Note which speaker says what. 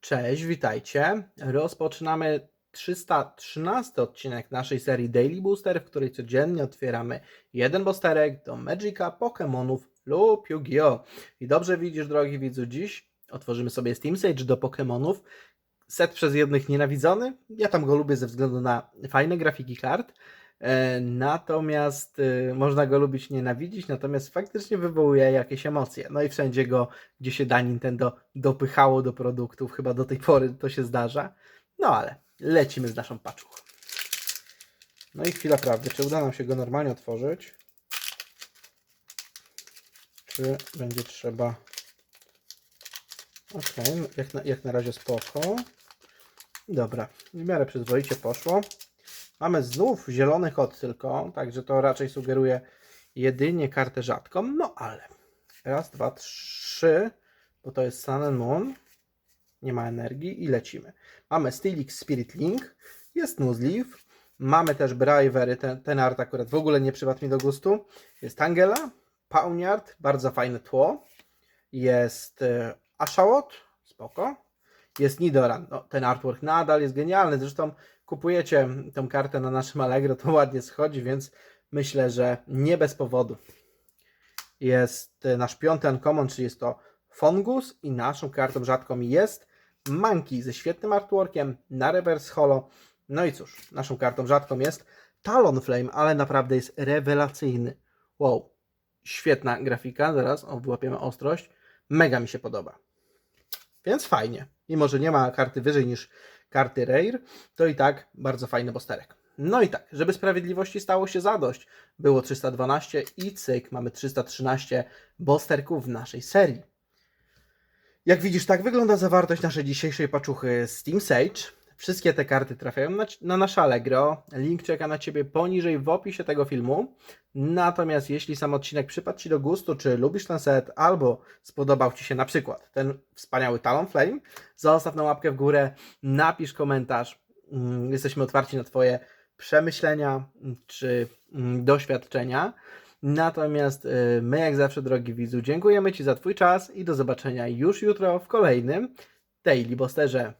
Speaker 1: Cześć, witajcie. Rozpoczynamy 313 odcinek naszej serii Daily Booster, w której codziennie otwieramy jeden boosterek do Magica, Pokémonów lub Yu-Gi-Oh! I dobrze widzisz, drogi widzu, dziś otworzymy sobie Steam Sage do Pokémonów. Set przez jednych nienawidzony. Ja tam go lubię ze względu na fajne grafiki kart. E, Natomiast y, można go lubić, nienawidzić, natomiast faktycznie wywołuje jakieś emocje. No i wszędzie go, gdzie się da Nintendo dopychało do produktów, chyba do tej pory to się zdarza. No ale lecimy z naszą paczką. No i chwila prawdy, czy uda nam się go normalnie otworzyć? Czy będzie trzeba... Okej, jak, na, jak na razie spoko. Dobra, w miarę przyzwoicie poszło. Mamy znów zielony kod tylko, także to raczej sugeruje jedynie kartę rzadką, no ale raz, dwa, trzy, bo to jest Sun and Moon, nie ma energii i lecimy. Mamy Steelix Spirit Link, jest Nuzleaf, mamy też Bravery, ten, ten art akurat w ogóle nie przypadł mi do gustu, jest Angela, Pawniard, bardzo fajne tło, jest e, Ashawot, spoko, jest Nidoran. No, ten artwork nadal jest genialny. Zresztą kupujecie tą kartę na naszym Allegro, to ładnie schodzi, więc myślę, że nie bez powodu. Jest e, nasz piąty uncommon, czyli jest to Fungus i naszą kartą rzadką jest Monkey ze świetnym artworkiem na reverse holo. No i cóż, naszą kartą rzadką jest Talonflame, ale naprawdę jest rewelacyjny. Wow, świetna grafika, zaraz o, wyłapiemy ostrość. Mega mi się podoba. Więc fajnie. Mimo, że nie ma karty wyżej niż karty Rare, to i tak bardzo fajny bosterek. No i tak, żeby sprawiedliwości stało się zadość, było 312 i cyk, mamy 313 bosterków w naszej serii. Jak widzisz, tak wygląda zawartość naszej dzisiejszej paczuchy Steam Sage. Wszystkie te karty trafiają na, na nasze Allegro. Link czeka na Ciebie poniżej w opisie tego filmu. Natomiast jeśli sam odcinek przypadł Ci do gustu, czy lubisz ten set, albo spodobał Ci się na przykład ten wspaniały Talonflame, zostaw na łapkę w górę, napisz komentarz. Mm, Jesteśmy otwarci na Twoje przemyślenia mm, czy mm, doświadczenia. Natomiast y, my, jak zawsze, drogi widzu, dziękujemy Ci za Twój czas i do zobaczenia już jutro w kolejnym Daily Bosterze.